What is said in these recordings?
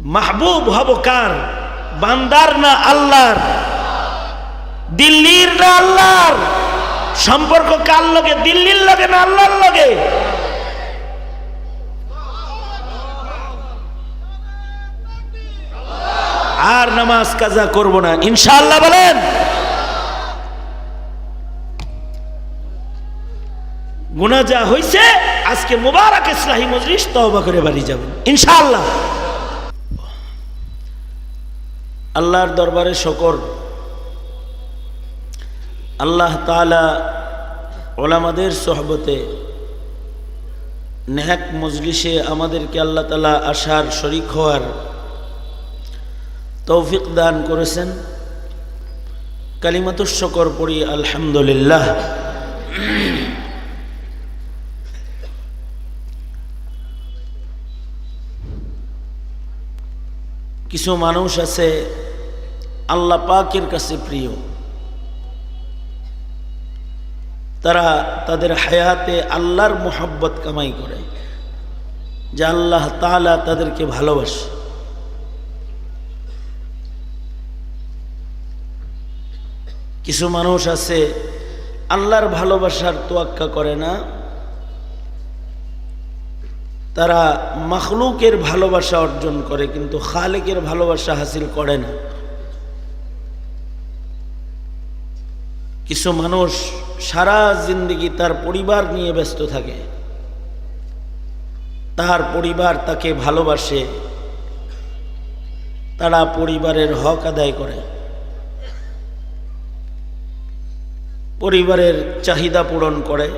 মাহবুব হব কার? বান্দার না আল্লাহর? দিল্লির না আল্লাহর? সম্পর্ক কার লগে? দিল্লির লগে না আল্লাহর লগে? আর নামাজ কাজা করব না। ইনশাআল্লাহ বলেন। গুণা যা হইছে, আজকে মুবারক ইসলাহী মজলিস তওবা করে বাড়ি যাবেন ইনশাআল্লাহ। আল্লাহর দরবারে শকর। আল্লাহ তাআলা ওলামাদের সোহবতে নেহাক মজলিসে আমাদেরকে আল্লাহ তালা আসার শরিক হওয়ার তৌফিক দান করেছেন। কালিমাতুর শকর পড়ি আলহামদুলিল্লাহ। কিছু মানুষ আছে আল্লাহ পাকের কাছে প্রিয়। তারা তাদের হায়াতে আল্লাহর মোহাব্বত কামাই করে, যে আল্লাহ তালা তাদেরকে ভালোবাসে। কিছু মানুষ আছে, আল্লাহর ভালোবাসার তোয়াক্কা করে না। তারা মখলুকের ভালোবাসা অর্জন করে, কিন্তু খালেকের ভালোবাসা হাসিল করে না। কিছু মানুষ সারা জিন্দগি তার পরিবার নিয়ে ব্যস্ত থাকে। তার পরিবার তাকে ভালোবাসে। তারা পরিবারের হক আদায় করে। পরিবারের চাহিদা পূরণ করে।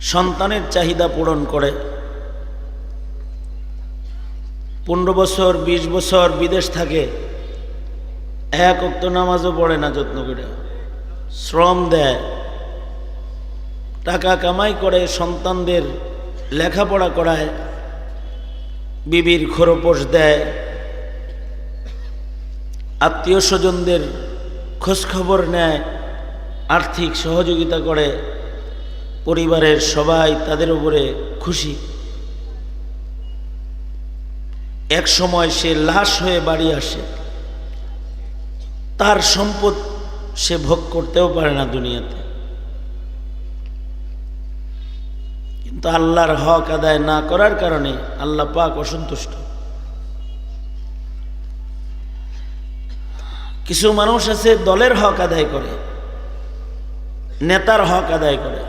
সন্তানের চাহিদা পূরণ করে। পনেরো বছর ২০ বছর বিদেশ থাকে। এক অক্ত নামাজও পড়ে না যত্ন করে। শ্রম দেয়। টাকা কামাই করে, সন্তানদের লেখাপড়া করায়। বিবির খোরপোষ দেয়। আত্মীয় স্বজনদের খোঁজখবর নেয়। আর্থিক সহযোগিতা করে। পরিবারের সবাই তাদের উপরে খুশি। এক সময় সে লাশ হয়ে বাড়ি আসে। তার সম্পদ সে ভোগ করতেও পারে না দুনিয়াতে। কিন্তু আল্লাহর হক আদায় না করার কারণে আল্লাহ পাক অসন্তুষ্ট। কিছু মানুষ আছে দলের হক আদায় করে, নেতার হক আদায় করে,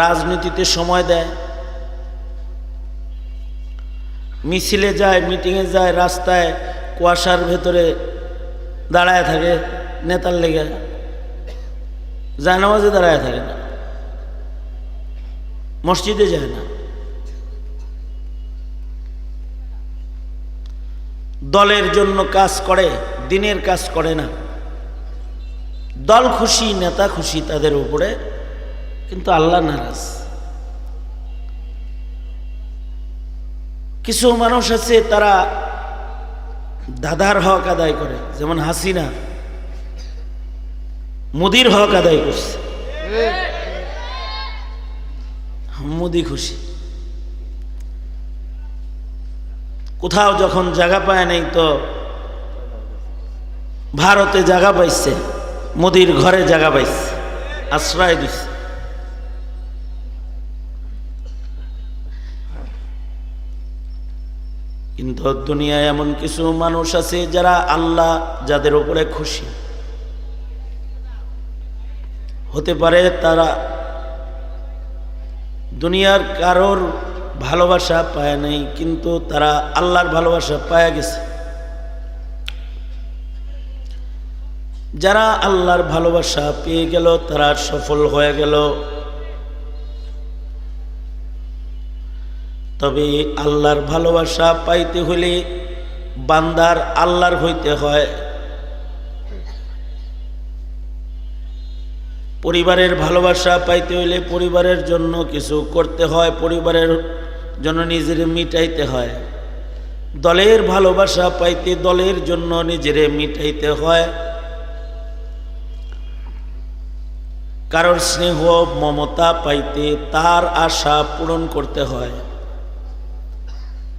রাজনীতিতে সময় দেয়, মিছিলে যায়, মিটিংয়ে যায়, রাস্তায়, কুয়াশার ভেতরে দাঁড়ায় থাকে, নেতার লেগে। জানামাজে দাঁড়ায় থাকে না। মসজিদে যায় না। দলের জন্য কাজ করে, দিনের কাজ করে না। দল খুশি, নেতা খুশি তাদের উপরে, কিন্তু আল্লাহ নারাজ। কিছু মানুষ আছে, তারা দাদার হক আদায় করে, যেমন হাসিনা। মুদির হক আদায় করছে। মুদি খুশি। কোথাও যখন জায়গা পায় নাই তো ভারতে জায়গা পাইছে, মোদির ঘরে জায়গা পাইছে, আশ্রয় দিচ্ছে কিন্তু দুনিয়ায় এমন কিছু মানুষ আছে যারা আল্লাহ যাদের উপরে খুশি। হতে পারে তারা দুনিয়ার কারোর ভালোবাসা পায় নাই, কিন্তু তারা আল্লাহর ভালোবাসা পায়া গেছে। যারা আল্লাহর ভালোবাসা পেয়ে গেল, তারা সফল হয়ে গেল। তবে আল্লাহর ভালোবাসা পাইতে হলে বান্দার আল্লাহর হইতে হয়। পরিবারের ভালোবাসা পাইতে হইলে পরিবারের জন্য কিছু করতে হয়, পরিবারের জন্য নিজের মিটাইতে হয়। দলের ভালোবাসা পাইতে দলের জন্য নিজেরে মিটাইতে হয়। কারোর স্নেহ মমতা পাইতে তার আশা পূরণ করতে হয়।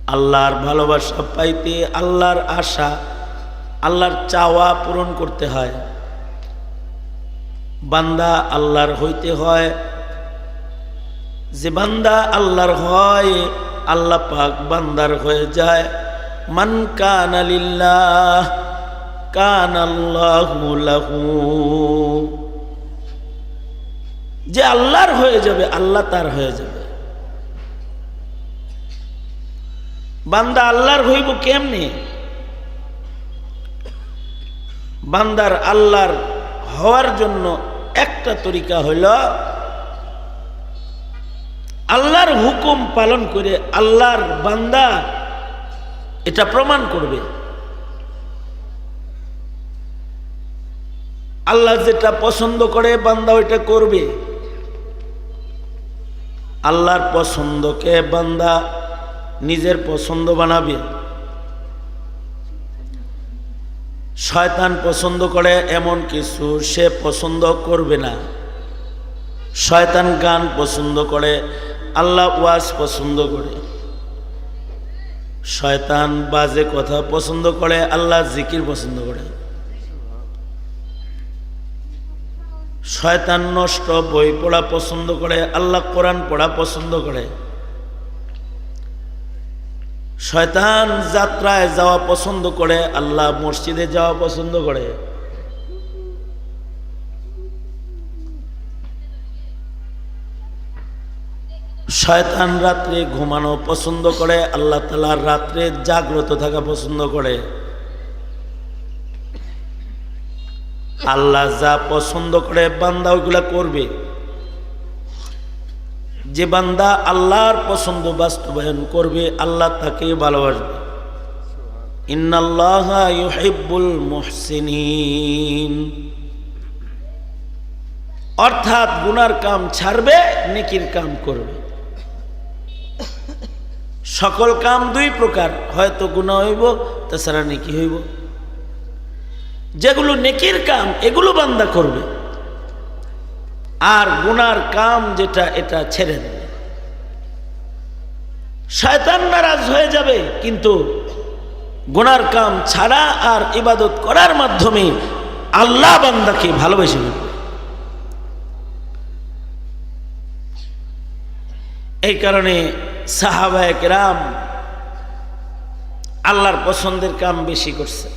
আল্লাহর ভালোবাসা পাইতে আল্লাহর আশা, আল্লাহর চাওয়া পূরণ করতে হয়। বান্দা আল্লাহর হইতে হয়। যে বান্দা আল্লাহর হয়, আল্লাহ পাক বান্দার হয়ে যায়। মান কান আলিল্লাহ কান আল্লাহু যে আল্লাহর হয়ে যাবে, আল্লাহ তার হয়ে যাবে। বান্দা আল্লাহর হইব কেমনে? বান্দার আল্লাহর হওয়ার জন্য একটা তরিকা হইল, আল্লাহর হুকুম পালন করে আল্লাহর বান্দা এটা প্রমাণ করবে। আল্লাহ যেটা পছন্দ করে, বান্দা ওইটা করবে। আল্লাহর পছন্দকে বান্দা নিজের পছন্দ বানাবে। শয়তান পছন্দ করে এমন কিছু, সে পছন্দ করবে না। শয়তান গান পছন্দ করে, আল্লাহ ওয়াজ পছন্দ করে। শয়তান বাজে কথা পছন্দ করে, আল্লাহ জিকির পছন্দ করে। শয়তান নষ্ট বই পড়া পছন্দ করে, আল্লাহ কোরআন পড়া পছন্দ করে। শয়তান যাত্রায় যাওয়া পছন্দ করে, আল্লাহ মসজিদে যাওয়া পছন্দ করে। শয়তান রাত্রে ঘুমানো পছন্দ করে, আল্লাহ তালার রাত্রে জাগ্রত থাকা পছন্দ করে। আল্লাহ যা পছন্দ করে, বান্দা ওইগুলা করবে। যে বান্দা আল্লাহর পছন্দ বাস্তবায়ন করবে, আল্লাহ তাকে ভালোবাসবে। ইন্নাল্লাহ ইউহিব্বুল অর্থাৎ গুনার কাম ছাড়বে, নেকির কাম করবে। সকল কাম দুই প্রকার, হয়তো গুণা হইব, তাছাড়া নেকি হইব। যেগুলো নেকির কাম, এগুলো বান্দা করবে। আর গুনার কাম যেটা, এটা ছেড়ে দেবে। শয়তান নারাজ হয়ে যাবে, কিন্তু গুনার কাম ছাড়া আর ইবাদত করার মাধ্যমে আল্লাহ বান্দাকে ভালোবেসে এই কারণে সাহাবায়ক রাম আল্লাহর পছন্দের কাম বেশি করছে।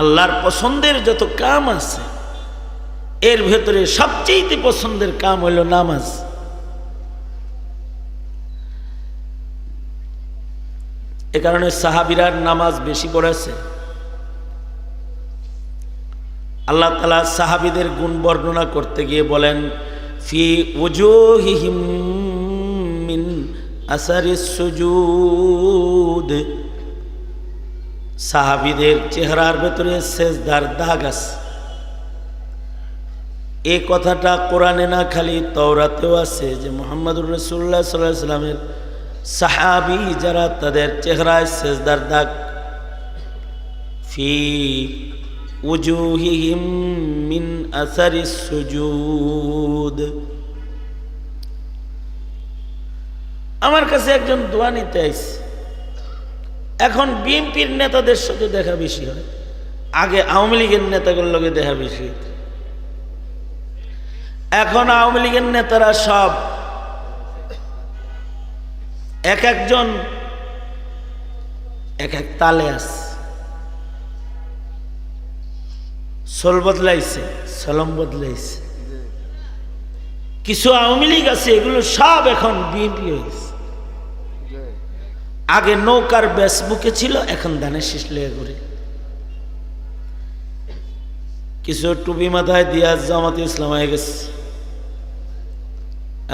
আল্লাহর পছন্দের যত কাম আছে এর ভেতরে সবচেয়ে পছন্দের কাম হইল নামাজ। এ কারণে সাহাবিরার নামাজ বেশি পড়েছে। আল্লাহ তালা সাহাবিদের গুণ বর্ণনা করতে গিয়ে বলেন, ফি মিন আসারিস সুজুদ। সাহাবিদের চেহারার ভেতরে শেষদার দাগ আছে। এই কথাটা কোরআনে না, খালি তওরাতেও আছে যে মোহাম্মদুর রসুল্লাহ সাল্লাহ সাল্লামের সাহাবি যারা তাদের চেহারায় শেষদার দাগ ফি উজুহিহিম মিন আসারি সুজুদ। আমার কাছে একজন দোয়া নিতে আইছে। এখন বিএনপির নেতাদের সাথে দেখা বেশি হয়, আগে আওয়ামী লীগের নেতাগুলোর লগে দেখা বেশি হইত এখন আওয়ামী লীগের নেতারা সব এক একজন এক এক তালে আছে। সোল বদলাইছে, সলম বদলাইছে। কিছু আওয়ামী লীগ আছে, এগুলো সব এখন বিএনপি হয়েছে আগে নৌকার ব্যাস বুকে ছিল, এখন ধানের শীষ লেগে ঘুরে। কিছু টুপি মাথায় দিয়া জামাতে ইসলাম হয়ে গেছে।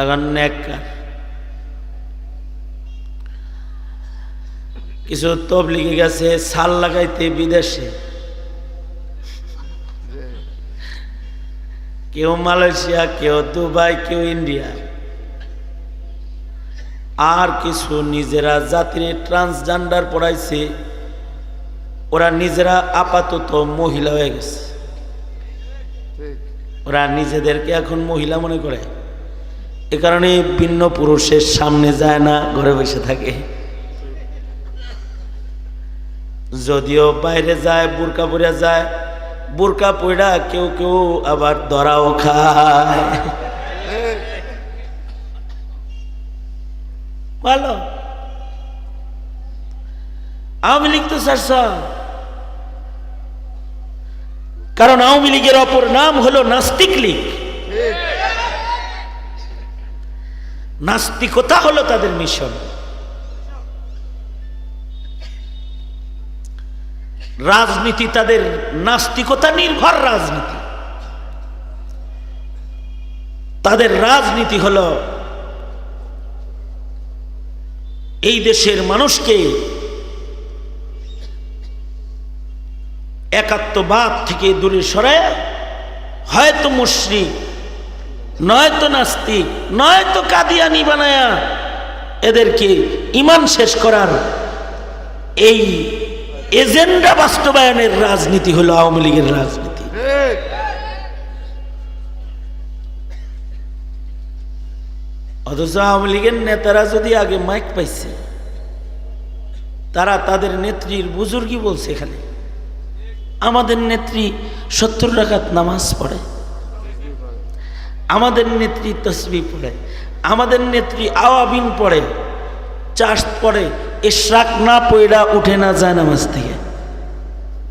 এখন নেককার কিছু তবলিগে গেছে সাল লাগাইতে বিদেশে। কেউ মালয়েশিয়া কেউ দুবাই কেউ ইন্ডিয়া। আর কিছু নিজেরা জাতির ট্রান্সজেন্ডার পড়াইছে ওরা নিজেরা আপাতত মহিলা হয়ে গেছে। ওরা নিজেদেরকে এখন মহিলা মনে করে। এ কারণে ভিন্ন পুরুষের সামনে যায় না, ঘরে বসে থাকে। যদিও বাইরে যায়, বুরকা পরে যায়, বুরকা পড়া কেউ কেউ আবার ধরাও খায়। ভালো। আওয়ামী লীগ তো স্যার কারণ আওয়ামী লীগের অপর নাম হলো নাস্তিক লীগ। নাস্তিকতা হলো তাদের মিশন। রাজনীতি তাদের নাস্তিকতা নির্ভর রাজনীতি। তাদের রাজনীতি হলো এই দেশের মানুষকে একাত্মবাদ থেকে দূরে সরায়, হয়তো মুশ্রিক নয়তো নাস্তিক নয়তো কাদিয়ানি বানায়া। এদেরকে ইমান শেষ করার? এই এজেন্ডা বাস্তবায়নের রাজনীতি হলো আওয়ামী লীগের রাজনীতি। অথচ আওয়ামী লীগের নেতারা যদি আগে মাইক পাইছে, তারা তাদের নেত্রীর বুজুর্গি বলছে এখানে, আমাদের নেত্রী সত্তর রাকাত নামাজ পড়ে। আমাদের নেত্রী তসবি পড়ে, আমাদের নেত্রী আওয়াবিন পড়ে, চাষ পড়ে, এশরাক না পড়া উঠে না যায় নামাজ থেকে।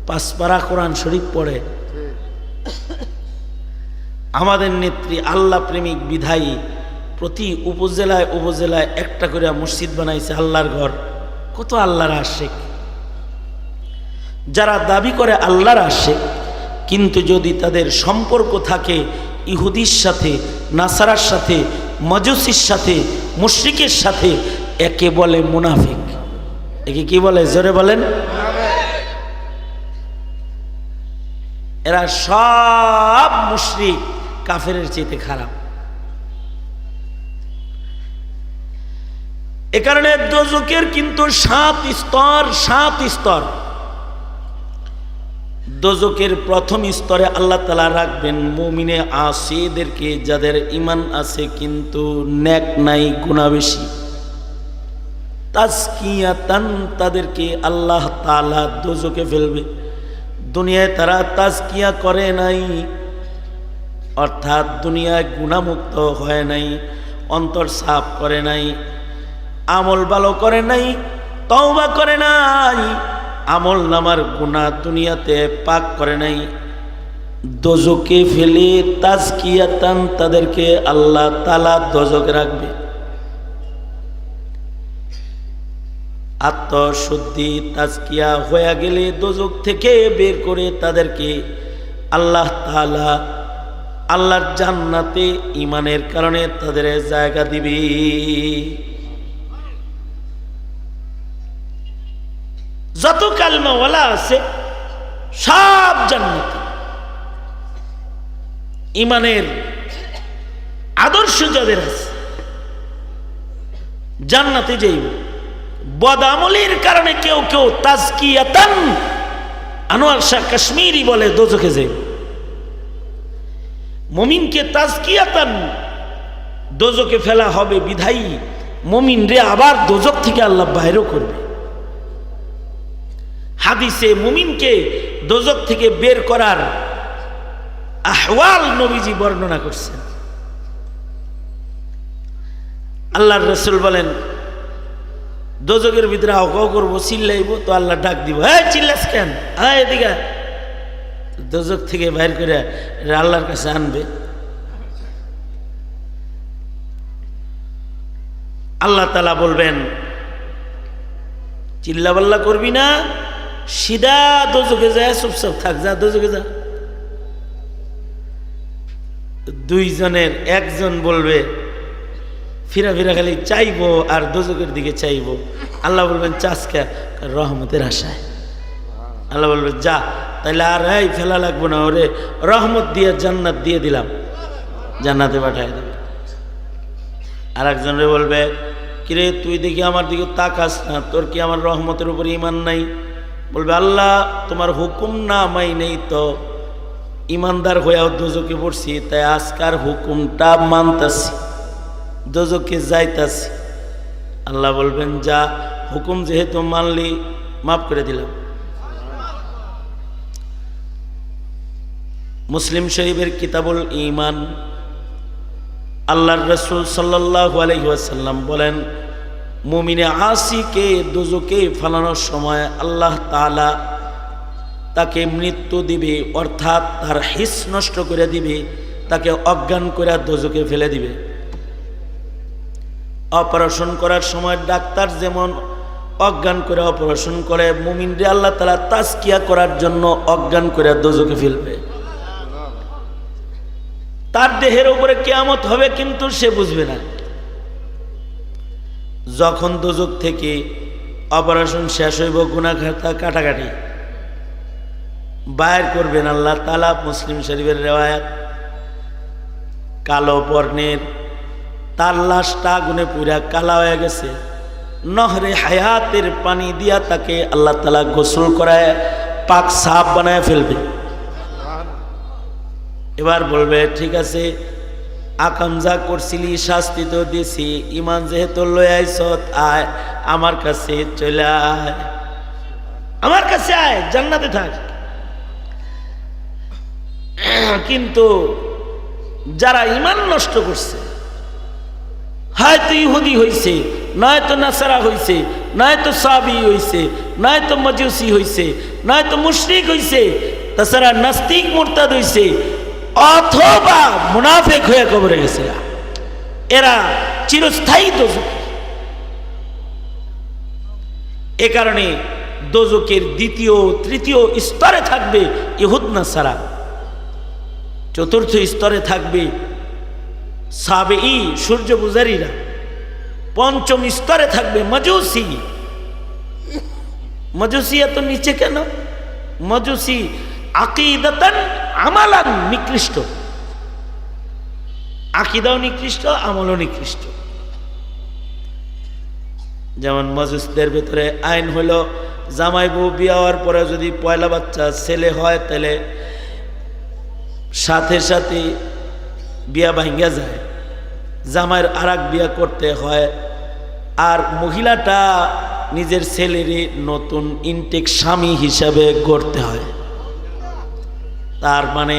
পাঁচপাড়া কোরআন শরীফ পড়ে। আমাদের নেত্রী আল্লাহ প্রেমিক বিধায়ী প্রতি উপজেলায় উপজেলায় একটা করে মসজিদ বানাইছে আল্লাহর ঘর। কত আল্লাহর আশেক। যারা দাবি করে আল্লাহর আশেক, কিন্তু যদি তাদের সম্পর্ক থাকে ইহুদির সাথে, নাসারার সাথে, মজুসির সাথে, মুশ্রিকের সাথে একে বলে মুনাফিক। একে কি বলে? জোরে বলেন। এরা সব মুশরিক কাফের চেয়ে খারাপ। এ কারণে দোজকের কিন্তু সাত স্তর সাত স্তর। দোজকের প্রথম স্তরে আল্লাহ তালা রাখবেন মুমিনে আসেদেরকে যাদের ইমান আছে কিন্তু ন্যাক নাই গুণা বেশি। তাজকিয়াতান তাদেরকে আল্লাহ তালা দোজকে ফেলবে। দুনিয়ায় তারা তাজকিয়া করে নাই, অর্থাৎ দুনিয়ায় গুণামুক্ত হয় নাই, অন্তর সাফ করে নাই, আমল ভালো করে নাই, তওবা করে নাই আমল নামার গুণা দুনিয়াতে পাক করে নাই। দোজকে ফেলে তাজকিয়াতান তাদেরকে আল্লাহ তালা দোজক রাখবে। আত্মশুদ্ধি, তাজকিয়া হয়ে গেলে দোজক থেকে বের করে তাদেরকে আল্লাহ তালা আল্লাহর জান্নাতে ইমানের কারণে তাদের জায়গা দিবে। যত কালমাওয়ালা আছে, সব জান্নাতি। ইমানের আদর্শ যাদের আছে, জান্নাতে যাইব বদামলির কারণে কেউ কেউ তাজকিয়াতান, আনোয়ার শাহ কাশ্মীরি বলে দোজখে যাইব মমিনকে তাজকিয়াতান দোজকে ফেলা হবে বিধায়ী। মমিন রে আবার দোজক থেকে আল্লাহ বাইরও করবে। হাদিসে মুমিনকে দোজক থেকে বের করার আহওয়াল নবীজি বর্ণনা করছেন। আল্লাহর রসুল বলেন, দোজকের ভিতরে আওকাও করব, চিল্লাইব, তো আল্লাহ ডাক দিব। হ্যাঁ চিল্লাস কেন? হ্যাঁ এদিকে দোজক থেকে বাইর করে আল্লাহর কাছে আনবে। আল্লাহ তালা বলবেন, চিল্লাবাল্লা করবি না সিধা দোজকে যায়, চুপচাপ থাক, যা দোজকে যা। দুইজনের, একজন বলবে, ফিরা ফিরা খালি চাইব আর দোজকের দিকে চাইব। আল্লাহ বলবেন চাষকা রহমতের আশায়। আল্লাহ বলবে, যা তাহলে আর এই ফেলা লাগবো না, ওরে রহমত দিয়ে জান্নাত দিয়ে দিলাম। জান্নাতে পাঠাই দেবে। আর একজনরে বলবে, কিরে, তুই দেখি আমার দিকে তাকাস না, তোর কি আমার রহমতের উপর ইমান নাই? বলবে, আল্লাহ, তোমার হুকুম না মাইনেই তো। ইমানদার হইয়াও দুজকে পড়ছি, তাই আজকার হুকুমটা মানতাছি দুজকে যাইতাছি। আল্লাহ বলবেন, যা, হুকুম যেহেতু মানলি, মাফ করে দিলাম। মুসলিম শরীফের কিতাবুল ইমান আল্লাহর রসুল সাল্লাহ আলহিহাসাল্লাম বলেন মুমিনে আসিকে দুজুকে ফালানোর সময় আল্লাহ তালা তাকে মৃত্যু দিবে, অর্থাৎ তার হিস নষ্ট করে দিবে, তাকে অজ্ঞান করে দোজকে ফেলে দিবে। অপারেশন করার সময় ডাক্তার যেমন অজ্ঞান করে অপারেশন করে, মুমিনরে আল্লাহ তালা তাস্কিয়া করার জন্য অজ্ঞান করে দোজকে ফেলবে। তার দেহের উপরে কেয়ামত হবে কিন্তু সে বুঝবে না। যখন দোজক থেকে অপারেশন শেষ হইব গুণাঘাতা কাটাকাটি। বাইর করবেন আল্লাহ তালা মুসলিম শরীফের রেওয়ায়াত। কালো বর্ণের তার লাশটা আগুনে পুরা কালা হয়ে গেছে। নহরে হায়াতের পানি দিয়া তাকে আল্লাহ তালা গোসল করায়, পাক সাপ বানায় ফেলবে। এবার বলবে, ঠিক আছে আকাম যা করছিলি, শাস্তি তো দিছি। ইমান যেহেতু আইস আয়, আমার কাছে চলে আয়। আমার কাছে আয়, জান্নাতে থাক। কিন্তু যারা ইমান নষ্ট করছে, হয়তো ইহুদি হইছে, নয়তো নাসারা হইছে, নয়তো সাবি হইছে, নয়তো মজুসি হইছে, নয়তো মুশরিক হইছে, তাছাড়া নাস্তিক মোরতাদ হইছে অথবা মুনাফেক হয়ে কবরে গেছে এরা চিরস্থায়ী দোজক। এ কারণে দোজকের দ্বিতীয়, তৃতীয় স্তরে থাকবে ইহুদ নাসারা। চতুর্থ স্তরে থাকবে সাবে ই সূর্য পূজারীরা। পঞ্চম স্তরে থাকবে মজুসি। মজুসি এত নিচে কেন? মজুসি আকিদাতান আমালান নিকৃষ্ট। আকিদাও নিকৃষ্ট, আমলও নিকৃষ্ট। যেমন মজুসদের ভেতরে আইন হলো, জামাই বউ বিয়ে হওয়ার পরে যদি পয়লা বাচ্চা ছেলে হয়, তাহলে সাথে সাথে বিয়া ভাঙ্গা যায়। জামাইয়ের আর বিয়া করতে হয়, আর মহিলাটা নিজের ছেলেরই নতুন ইনটেক স্বামী হিসাবে গড়তে হয়। তার মানে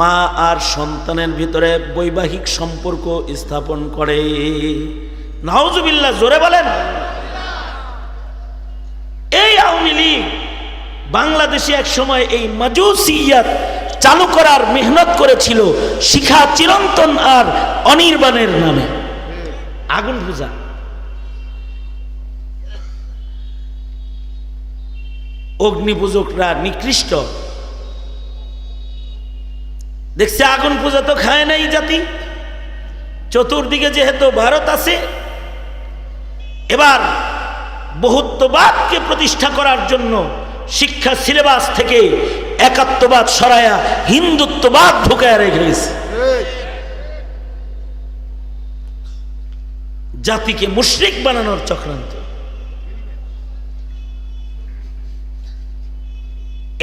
মা আর সন্তানের ভিতরে বৈবাহিক সম্পর্ক স্থাপন করে। নাওজুবিল্লা জোরে বলেন। এই আওয়ামী লীগ বাংলাদেশে এক সময় এই মাজুসিয়াত চালু করার মেহনত করেছিল শিখা চিরন্তন আর অনির্বাণের নামে। আগুন পূজা অগ্নি পূজকরা নিকৃষ্ট দেখছে আগুন পূজা তো খায় নাই জাতি। চতুর্দিকে যেহেতু ভারত আছে, এবার বহুত্ববাদকে প্রতিষ্ঠা করার জন্য শিক্ষা সিলেবাস থেকে একাত্মবাদ সরায়া হিন্দুত্ববাদ ঢুকায় রেখে গেছে। জাতিকে মুশরিক বানানোর চক্রান্ত।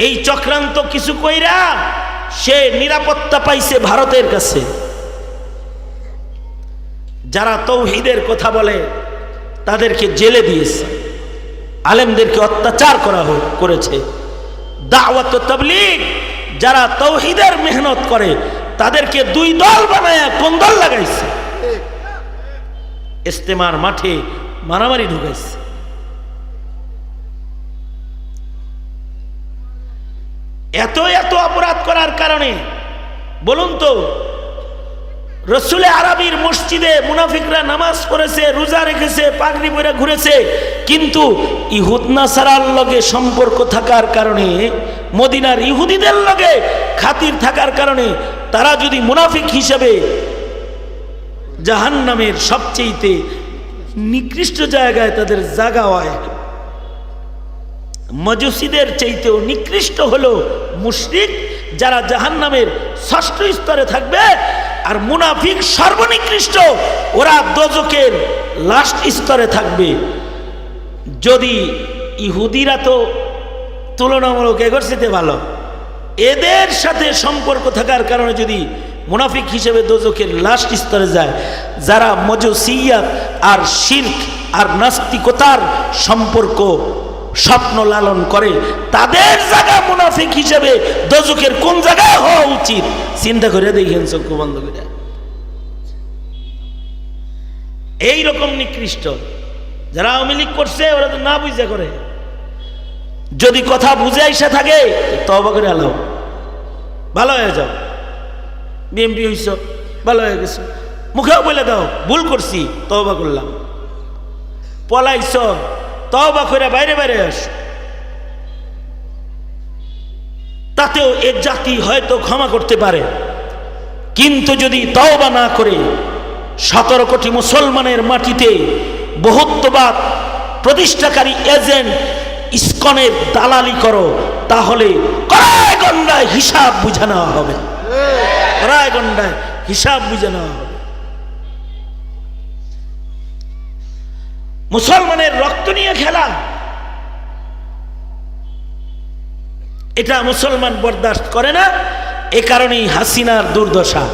এই চক্রান্ত কিছু কইরা সে নিরাপত্তা পাইছে ভারতের কাছে। যারা তৌহিদের কথা বলে, তাদেরকে জেলে দিয়েছে। আলেমদেরকে অত্যাচার করা করেছে। দাওয়াত তবলিগ, যারা তৌহিদের মেহনত করে, তাদেরকে দুই দল বানায় কোন দল লাগাইছে। ইস্তেমার মাঠে মারামারি ঢুকাইছে। এত এত অপরাধ করার কারণে, বলুন তো, রসুলে আরবির মসজিদে মুনাফিকরা নামাজ পড়েছে, রোজা রেখেছে, পাগড়ি পরে ঘুরেছে, কিন্তু ইহুদ নাসারার লগে সম্পর্ক থাকার কারণে, মদিনার ইহুদিদের লগে খাতির থাকার কারণে, তারা যদি মুনাফিক হিসেবে জাহান নামের সবচেয়েতে নিকৃষ্ট জায়গায় তাদের জাগা হয় মজুসিদের চাইতেও নিকৃষ্ট হলো মুশরিক যারা জাহান নামের ষষ্ঠ স্তরে থাকবে আর মুনাফিক সর্বনিকৃষ্ট, ওরা দোজকের লাস্ট স্তরে থাকবে। যদি ইহুদিরা তো তুলনামূলক এগরছিতে ভালো, এদের সাথে সম্পর্ক থাকার কারণে যদি মুনাফিক হিসেবে দোজকের লাস্ট স্তরে যায়, যারা মজুসিয়াত আর শির্ক আর নাস্তিকতার সম্পর্ক স্বপ্ন লালন করে, তাদের জায়গা মুনাফিক হিসেবে দজকের কোন জায়গায় হওয়া উচিত? চিন্তা করে দেখেন চক্ষু বন্ধ করে। এই রকম নিকৃষ্ট, যারা আওয়ামী লীগ করছে, ওরা তো না বুঝে করে। যদি কথা বুঝে এসে থাকে তবা করে আলাও। ভালো হয়ে যাও। বিএমপি হইস ভালো হয়ে গেছো। মুখেও বলে দাও, ভুল করছি তবা করলাম। পলাইছ তবা করে বাইরে বাইরে আস তাতেও এ জাতি হয়তো ক্ষমা করতে পারে। কিন্তু যদি তওবা না করে, সতেরো কোটি মুসলমানের মাটিতে বহুত্ববাদ প্রতিষ্ঠাকারী এজেন্ট ইস্কনের দালালি করো, তাহলে কড়ায় গন্ডায় হিসাব বুঝে নেওয়া হবে। কড়ায় গন্ডায় হিসাব বুঝে নেওয়া হবে। মুসলমানের রক্ত নিয়ে খেলা। এটা মুসলমান বরদাস্ত করে না, এ কারণেই হাসিনার দুর্দশা।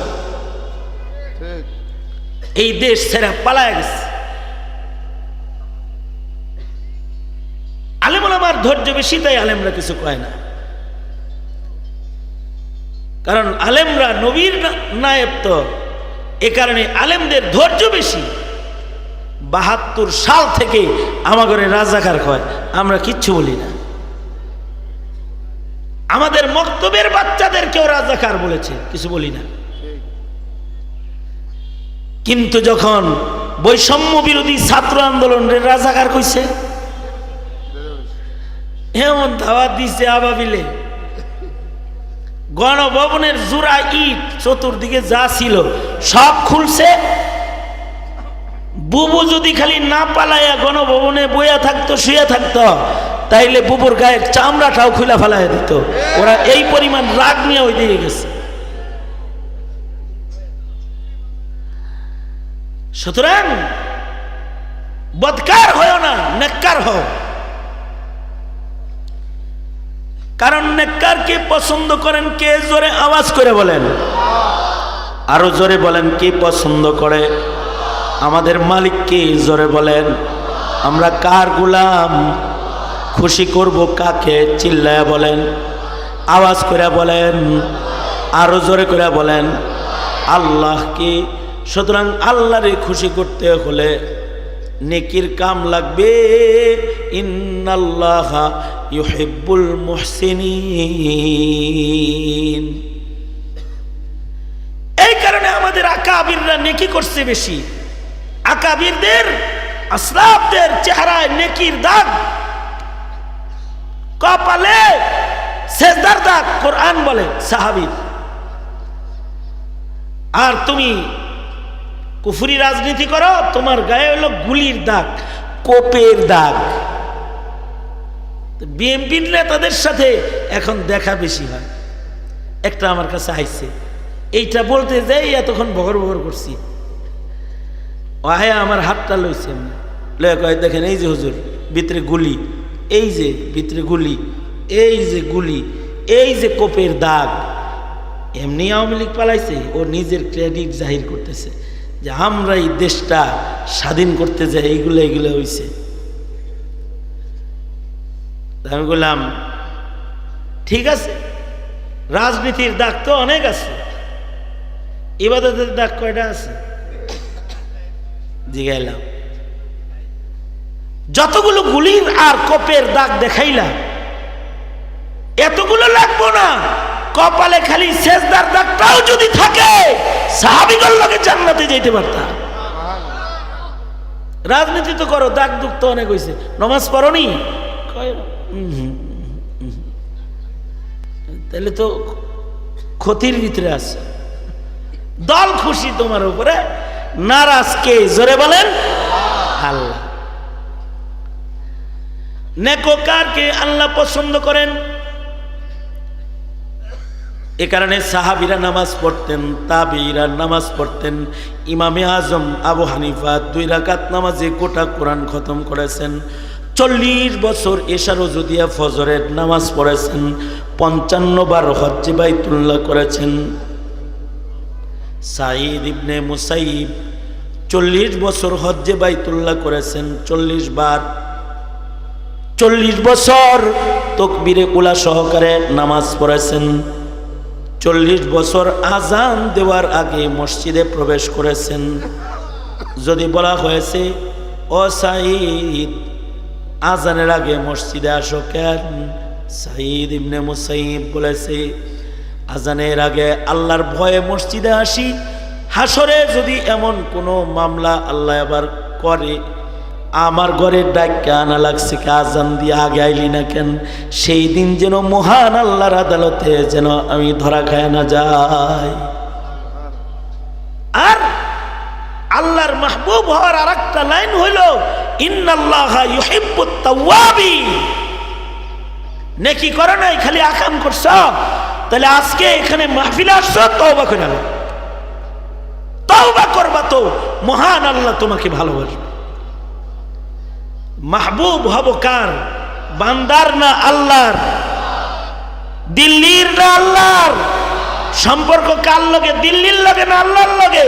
এই দেশ ছেড়ে পালায় গেছে। আলেমুল আমার ধৈর্য বেশি, তাই আলেমরা কিছু কয় না। কারণ আলেমরা নবীর নায়েব তো, এ কারণে আলেমদের ধৈর্য বেশি। বাহাত্তর সাল থেকে আমাদের রাজাকার কয়। আমরা কিচ্ছু বলি না। আমাদের মক্তবের বাচ্চাদেরকেও রাজাকার বলেছে, কিছু বলি না। কিন্তু যখন বৈষম্য বিরোধী ছাত্র আন্দোলনের রাজাকার কইছে এমন ধাওয়া দিছে আবাবিলে। গণভবনের জোড়া ইট চতুর্দিকে যা ছিল সব খুলছে বুবু যদি খালি না পালাইয়া গণভবনে বইয়া থাকতো শুয়ে থাকতো, তাইলে বুবুর গায়ের চামড়াটাও খুলে ফেলাইয়া দিত। ওরা এই পরিমাণ রাগ নিয়ে ওই দিকে গেছে। সুতরাং বদকার হয় না, নেককার হও। কারণ নেককারকে পছন্দ করেন কে? জোরে আওয়াজ করে বলেন। আরও জোরে বলেন, কে পছন্দ করে? আমাদের মালিককে জোরে বলেন। আমরা কার গুলাম? খুশি করব কাকে? চিল্লায় বলেন। আওয়াজ করে বলেন। আরও জোরে করে বলেন। আল্লাহকে সুতরাং আল্লাহরে খুশি করতে হলে নেকির কাম লাগবে। ইন্নাল্লাহ ইউহিব্বুল মুহসিনিন। এই কারণে আমাদের আকাবিররা নেকি করছে বেশি। আকাবিরদের আসলাফদের চেহারায় নেকির দাগ, কপালে সেজদার দাগ, কোরআন বলে সাহাবি আর তুমি কুফুরি রাজনীতি করো, তোমার গায়ে হলো গুলির দাগ, কোপের দাগ। বিএনপি নেতাদের সাথে এখন দেখা বেশি হয়। একটা আমার কাছে আইছে। এইটা বলতে যাই, এতক্ষণ বগর বগর করছি। আয়া আমার হাতটা লইছে। এমনি। লয়ে কয়, দেখেন এই যে হুজুর, ভিতরে গুলি, এই যে ভিতরে গুলি, এই যে গুলি, এই যে কোপের দাগ। এমনি আওয়ামী লীগ পালাইছে, ও নিজের ক্রেডিট জাহির করতেছে যে আমরা এই দেশটা স্বাধীন করতে যাই এইগুলো এইগুলো হইছে। তা আমি বললাম, ঠিক আছে, রাজনীতির দাগ তো অনেক আছে। ইবাদতের দাগ কয়টা আছে? জিগাইলাম যতগুলো গুলির আর কপের দাগ দেখাইলাম, এতগুলো লাগবো না। কপালে খালি শেষদার দাগটাও যদি থাকে সাহাবিগর লোকে জান্নাতে যেতে পারতাম। রাজনীতি তো করো, দাগ দুঃখ তো অনেক হয়েছে নমাজ পড়নি। তাহলে তো ক্ষতির ভিতরে আছে। দল খুশি তোমার উপরে নারাজ কে? জোরে বলেন। আল্লাহ। নেকোকারকে আল্লাহ পছন্দ করেন? এ কারণে সাহাবিরা নামাজ পড়তেন তাবিরা নামাজ পড়তেন, ইমামে আজম, আবু হানিফা দুই রাকাত নামাজে গোটা কোরআন খতম করেছেন। চল্লিশ বছর এশারো যদিয়া ফজরের নামাজ পড়েছেন, পঞ্চান্ন বার হজ্জে বাইতুল্লাহ করেছেন। সাঈদ ইবনে মুসাইব চল্লিশ বছর হজ্জে বাইতুল্লাহ করেছেন, চল্লিশ বার। চল্লিশ বছর তকবিরে উলা সহকারে নামাজ পড়েছেন। চল্লিশ বছর আজান দেওয়ার আগে মসজিদে প্রবেশ করেছেন। যদি বলা হয়েছে, ও সাইদ আজানের আগে মসজিদে আসো কেন? সাঈদ ইবনে মুসাইব বলেছে আজানের আগে আল্লাহর ভয়ে মসজিদে আসি হাসরে যদি এমন কোনো মামলা আল্লাহ আবার করে, আমার ঘরের ডাক্কা আনা লাগছে আজান দিয়ে আগে আইলি না কেন? সেই দিন যেন মহান আল্লাহর আদালতে যেন আমি ধরা খায় না যাই। আর আল্লাহর মাহবুব হওয়ার আর একটা লাইন হইল, ইন্নাল্লাহ নেকি করো নাই, খালি আকাম করছ। তাহলে আজকে এখানে মাহফিলে আসছো? তওবা করে নাও। তওবা করবা তো মহান আল্লাহ তোমাকে ভালোবাসবে। মাহবুব হব কার? বান্দার না আল্লাহর? দিল্লির না আল্লাহর? সম্পর্ক কার লগে? দিল্লির লগে না আল্লাহর লগে?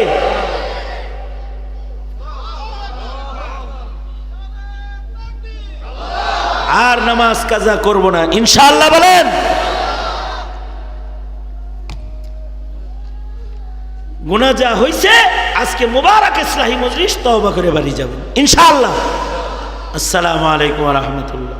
আর নামাজ কাজা করব না। ইনশাআল্লাহ বলেন। গুণা যা হয়েছে আজকে মুবারক ইসলাহী মজলিস তওবা করে বাড়ি যাবেন ইনশাআল্লাহ। আসসালামু আলাইকুম রহমতুল্লাহ।